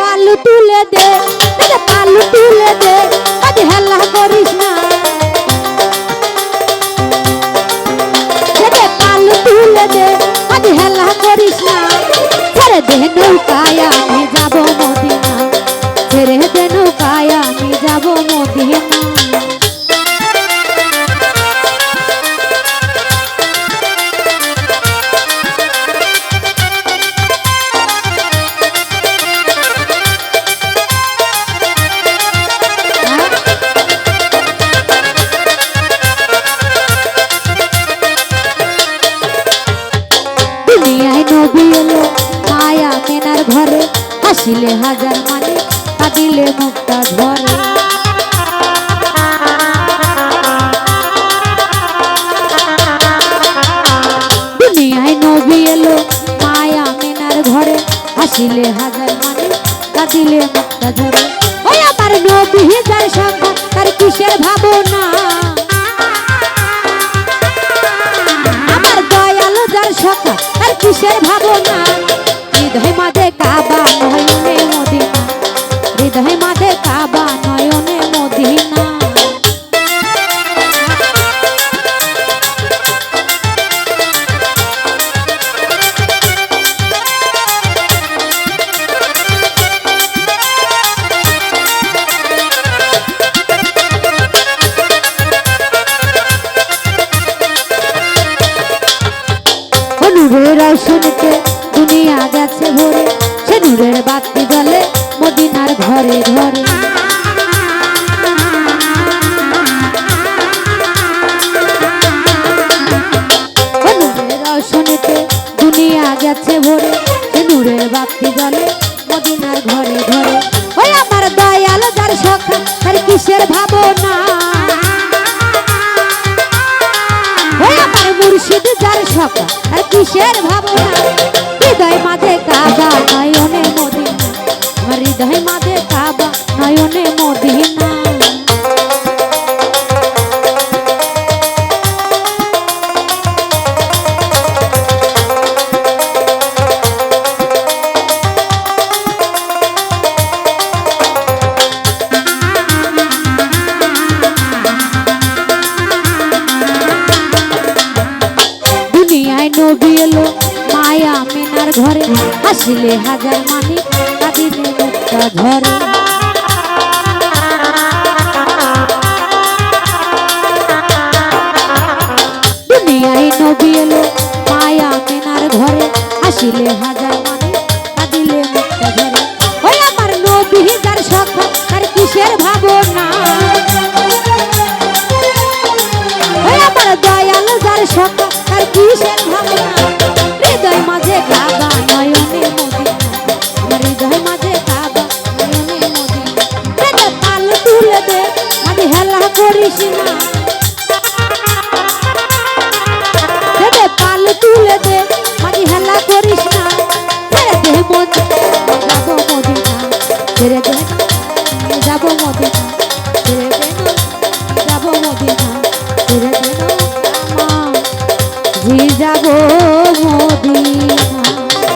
পালু তুলে দে পালু তুলে দে, আজ হেলা করিস না। পালু তুলে দে, আজ হেলা করিস না। ছেড়ে দে নৌকায় আমি যাব মদিনা নবী এলো মায়া মেনার ঘরে, হাসিলে হাজার মানে কাঁদিলে মুক্তা ঝরে দুনিয়ায় নবী এলো মায়া মেনার ঘরে, হাসিলে হাজার মানে কাঁদিলে মুক্তা ঝরে। ওই আমার নবী যার সংখ্যা তার কিসের ভাবনা? আমার দয়ালু যার আর কিসের ভাবনা হৃদয় মাঝে কাবা নয়নে মদিনা। হৃদয় মাঝে কাবা নয়নে মদিনা। নূরের শুনতে দুনিয়া গেছে ভরে। সে নূরের বাতি জ্বলে মদিনার ঘরে ঘরে। শুনতে দুনিয়া গেছে ভরে। সে নূরের বাতি জ্বলে মদিনার ঘরে ঘরে। ওই আমার দয়াল যার সখা, তার কিসের ভাবনা? ওই আমার মুর্শিদ যার আর কিসের ভাবনা দুনিয়ায় নবী এলো মায়া মেনার ঘরে। হাসিলে হাজার মানি কাঁদিলে মুক্তা ঝরে দুনিয়ায় নবী এলো মায়া মেনার ঘরে। হাসিলে হাজার মানি কাঁদিলে মুক্তা ঝরে ওই আমার নবী যার সখা তার কিসের ভাবনা? ওই আমার দয়াল যার সখা কিসের ভাবনা, হৃদয় মাঝে কাবা নয়নে মদিনা হৃদয় মাঝে কাবা নয়নে মদিনা রে পাল তুলে দে, আমি হেলা করিস না। রে পাল তুলে দে, আমি হেলা করিস না। রে দেহ মদিনা যাব মদিনা। রে দেহ যাব মদিনা। রে দেহ যাব মদিনা।